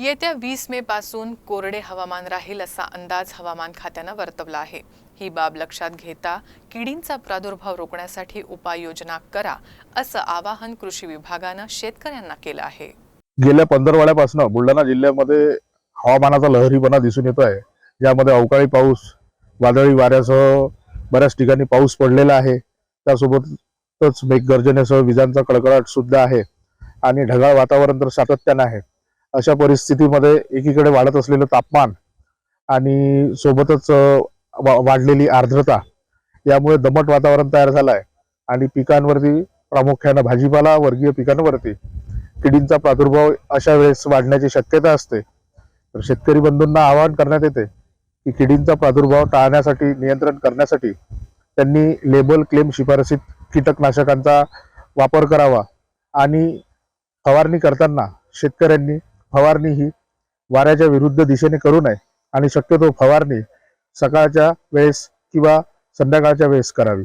येत्या वीस मे पासून कोरडे हवामान राहील असा अंदाज हवामान खात्यानं वर्तवला आहे. ही बाब लक्षात घेता किडींचा प्रादुर्भाव रोखण्यासाठी उपाययोजना करा असं आवाहन कृषी विभागानं शेतकऱ्यांना केलं आहे. गेल्या पंधरवाड्यापासून बुलढाणा जिल्ह्यामध्ये हवामानाचा लहरीपणा दिसून येतो आहे. ज्यामध्ये अवकाळी पाऊस वादळी वाऱ्यासह बऱ्याच ठिकाणी पाऊस पडलेला आहे. त्यासोबतच मेघगर्जनेसह विजांचा कडकडाट सुद्धा आहे. आणि ढगाळ वातावरण तर सातत्यानं आहे. अशा परिस्थितीमध्ये एकीकडे वाढत असलेलं तापमान आणि सोबतच वा- वाढलेली आर्द्रता यामुळे दमट वातावरण तयार झालं आहे आणि पिकांवरती प्रामुख्यानं भाजीपाला वर्गीय पिकांवरती किडींचा प्रादुर्भाव अशा वेळेस वाढण्याची शक्यता असते. तर शेतकरी बंधूंना आवाहन करण्यात येते की किडींचा प्रादुर्भाव टाळण्यासाठी नियंत्रण करण्यासाठी त्यांनी लेबल क्लेम शिफारसीत कीटकनाशकांचा वापर करावा आणि फवारणी करताना शेतकऱ्यांनी फवारणी ही वाऱ्याच्या विरुद्ध दिशेने करू नये आणि शक्यतो फवारणी सकाळच्या वेळेस किंवा संध्याकाळच्या वेळेस करावी.